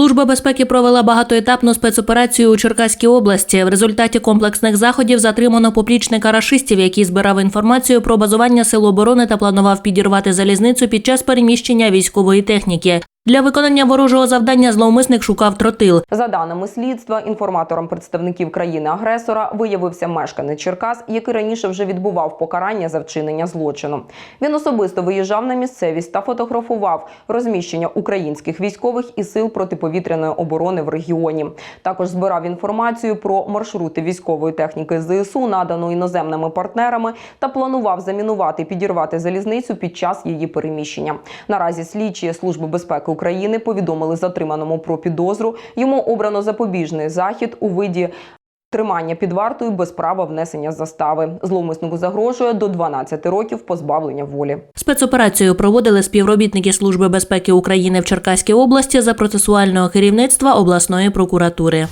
Служба безпеки провела багатоетапну спецоперацію у Черкаській області. В результаті комплексних заходів затримано поплічника рашистів, який збирав інформацію про базування сил оборони та планував підірвати залізницю під час переміщення військової техніки. Для виконання ворожого завдання зловмисник шукав тротил. За даними слідства, інформатором представників країни-агресора виявився мешканець Черкас, який раніше вже відбував покарання за вчинення злочину. Він особисто виїжджав на місцевість та фотографував розміщення українських військових і сил протиповітряної оборони в регіоні. Також збирав інформацію про маршрути військової техніки ЗСУ, надану іноземними партнерами, та планував замінувати і підірвати залізницю під час її переміщення. Наразі слідчі служби безпеки України повідомили затриманому про підозру. Йому обрано запобіжний захід у виді. Тримання під вартою без права внесення застави. Зловмиснику загрожує до 12 років позбавлення волі. Спецоперацію проводили співробітники Служби безпеки України в Черкаській області за процесуального керівництва обласної прокуратури.